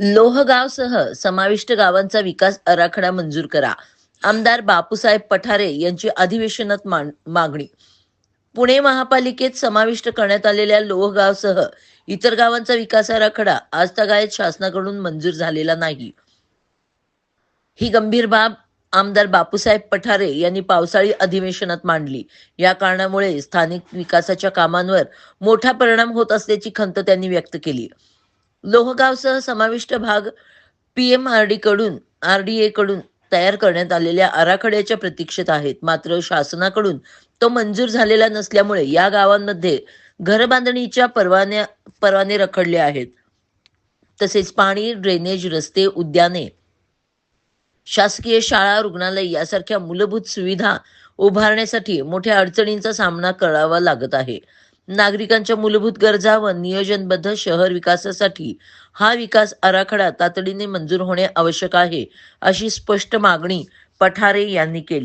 लोहगावसह समाविष्ट गावांचा विकास आराखडा मंजूर करा. आमदार बापूसाहेब पठारे यांची अधिवेशनात मागणी. पुणे महापालिकेत समाविष्ट करण्यात आलेल्या लोहगावसह इतर गावांचा विकास आराखडा आजतागायत शासनाकडून मंजूर झालेला नाही. ही गंभीर बाब आमदार बापूसाहेब पठारे यांनी पावसाळी अधिवेशनात मांडली. या कारणामुळे स्थानिक विकासाच्या कामांवर मोठा परिणाम होत असल्याची खंत त्यांनी व्यक्त केली. लोहगावसह समाविष्ट भाग पीएमआरडी कडून आरडीए कडून तयार करण्यात आलेल्या आराखड्याच्या प्रतीक्षेत आहेत. मात्र शासनाकडून तो मंजूर झालेला नसल्यामुळे या गावांमध्ये घरबांधणीच्या परवान्या परवाने रखडले आहेत. तसेच पाणी ड्रेनेज रस्ते उद्याने शासकीय शाळा रुग्णालय यासारख्या मूलभूत सुविधा उभारण्यासाठी मोठ्या अडचणींचा सामना करावा लागत आहे. नागरिकांच्या मूलभूत गरजा व नियोजनबद्ध शहर विकासासाठी हा विकास आराखडा तातडीने मंजूर होणे आवश्यक आहे अशी स्पष्ट मागणी पठारे यांनी केली.